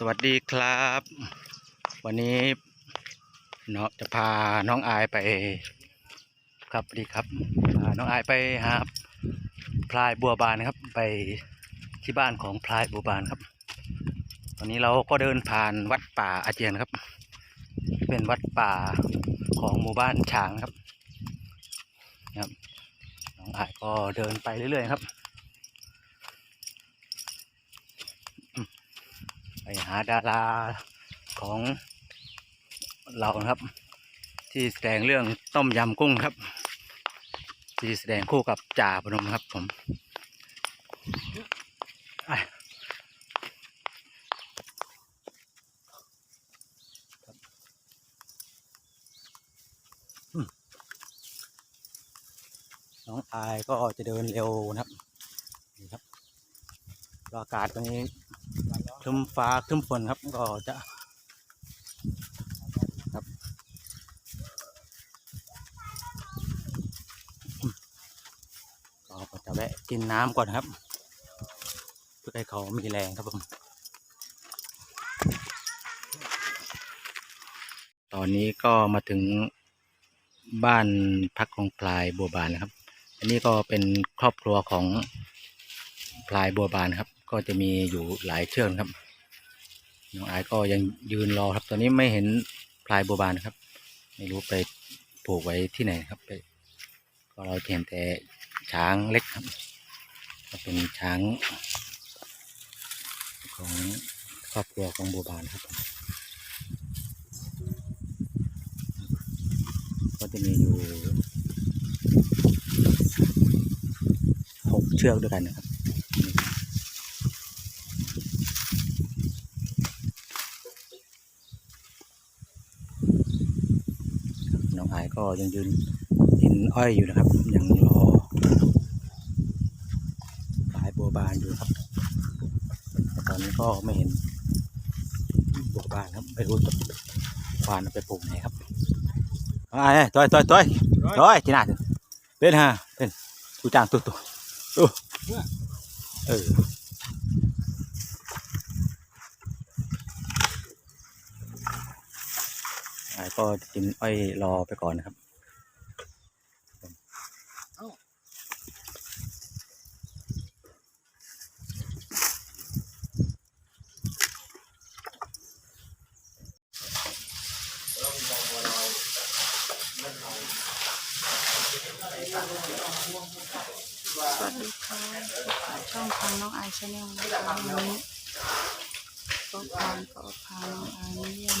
สวัสดีครับ วันนี้เนาะจะพาน้องอายไปครับสวัสดีครับพาน้องอายไปหาพลายบัวบานนะครับไปที่บ้านของพลายบัวบานครับ ตอนนี้เราก็เดินผ่านวัดป่าอาเจียนครับ เป็นวัดป่าของหมู่บ้านช้างครับนะครับ น้องอายก็เดินไปเรื่อยๆครับ ไปหาดาราของเราครับ ที่แสดงเรื่องต้มยำกุ้งครับ ที่แสดงคู่กับจ่าพนมครับผมน้องอายก็จะเดินเร็วนะครับนี่ครับอากาศตอนนี้ ครึ้มฟ้าครึ้มฝนครับก็จะครับก็จะแวะกินน้ำก่อนครับเพื่อให้เขามีแรงครับผมตอนนี้ก็มาถึงบ้านพักของพลายบัวบานนะครับ อันนี้ก็เป็นครอบครัวของพลายบัวบานครับ ก็จะมีอยู่หลายเชือกครับน้องอายก็ยังยืนรอครับ ตอนนี้ไม่เห็นพลายบัวบานครับ ไม่รู้ไปปลูกไว้ที่ไหนครับไปก็เราเห็นแต่ช้างเล็กครับก็เป็นช้างของครอบครัวของบัวบานครับ ก็จะมีอยู่หกเชือกด้วยกันนะครับ น้องอา ยก็ยังยืนกินอ้อยอยู่นะครับ ยังรอสายบัวบานอยู่ครับแต่ตอนนี้ก็ไม่เห็นบัวบานครับไม่รู้จะควานไปปลูกไหนครับน้องอายเอ้ยต่อยต่อยต่อยต่อยที่หน้าเป็นฮะเป็นกูจ้างตุ๊ตุ๊ตุ๊เอออาย ก็กินอ้อยรอไปก่อนนะครับสวัสดีค่ะช่องทางน้องไอชาแนลนะคะวันนี้ก็พาก็พาน้องไอเยี่ยม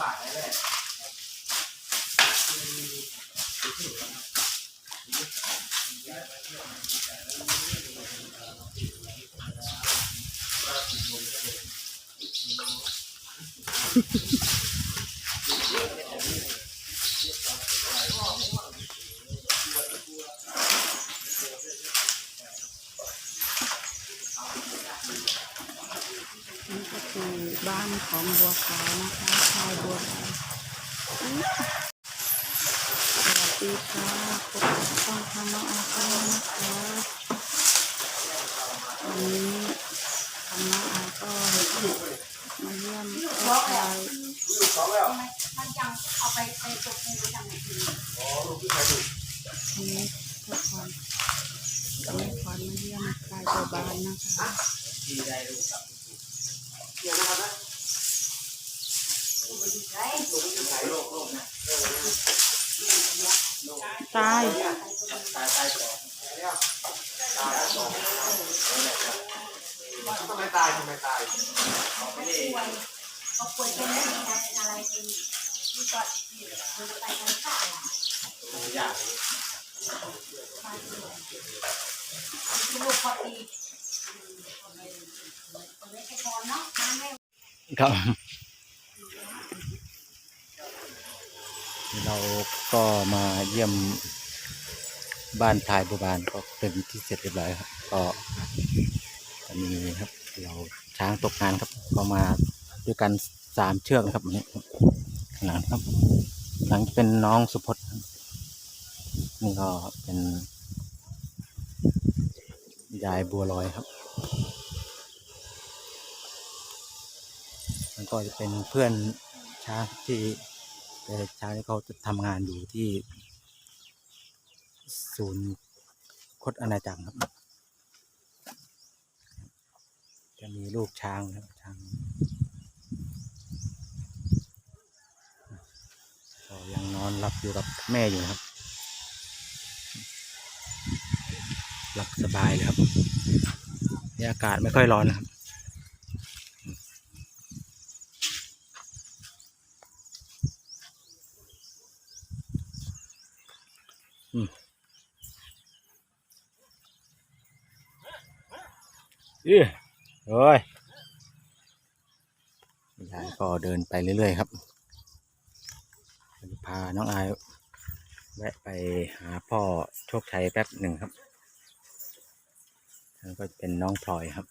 บาทแน่ๆ บ้านของบัวขาวนะคะชายบัวขาวสวัสดีค่ะพบกับช่องทางน้องอาแนลนะคะวันนี้ทางน้องไอก็มาเยี่ยมลูกชายมันยังเอาไปไปตกในกระดังอีกอันนี้เพื่อความจะไม่ขวัญมาเยี่ยมชายบัวบานนะคะ ตาย ทำไมตายทำไมตายเขาป่วยเป็นอะไรเป็นอะไรเป็นนี่ก็มันไปกันข้าวอยากลูกพอดีเลยไปก่อนเนาะครับ เราก็มาเยี่ยมบ้านทายบัวบานก็เป็นที่เสร็จเรียบร้อยครับ ก็ตอนนี้ครับ เราช้างตกงานครับก็มาด้วยกันสามเชือกนะครับนนี้ข้างหลังครับ หลังจะเป็นน้องสุพจน์มันี่ก็เป็นยายบัวลอยครับมันก็จะเป็นเพื่อนช้างที่ แต่ช้างที่เขาจะทำงานอยู่ที่ ศูนย์คดอาณาจักรครับ จะมีลูกช้างนะครับช้างก็ยังนอนหลับอยู่กับแม่อยู่นะครับหลับสบายเลยครับนี่อากาศไม่ค่อยร้อนนะครับ เอ้ยโอ้ยยายก็เดินไปเรื่อยๆครับ พาน้องอายแวะไปหาพ่อโชคชัยแป๊บหนึ่งครับแล้วก็เป็นน้องพลอยครับ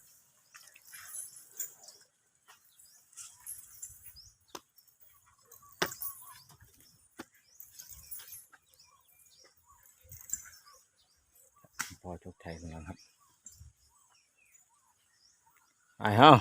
พ่อโชคชัยของเราครับ ไปเฮ้า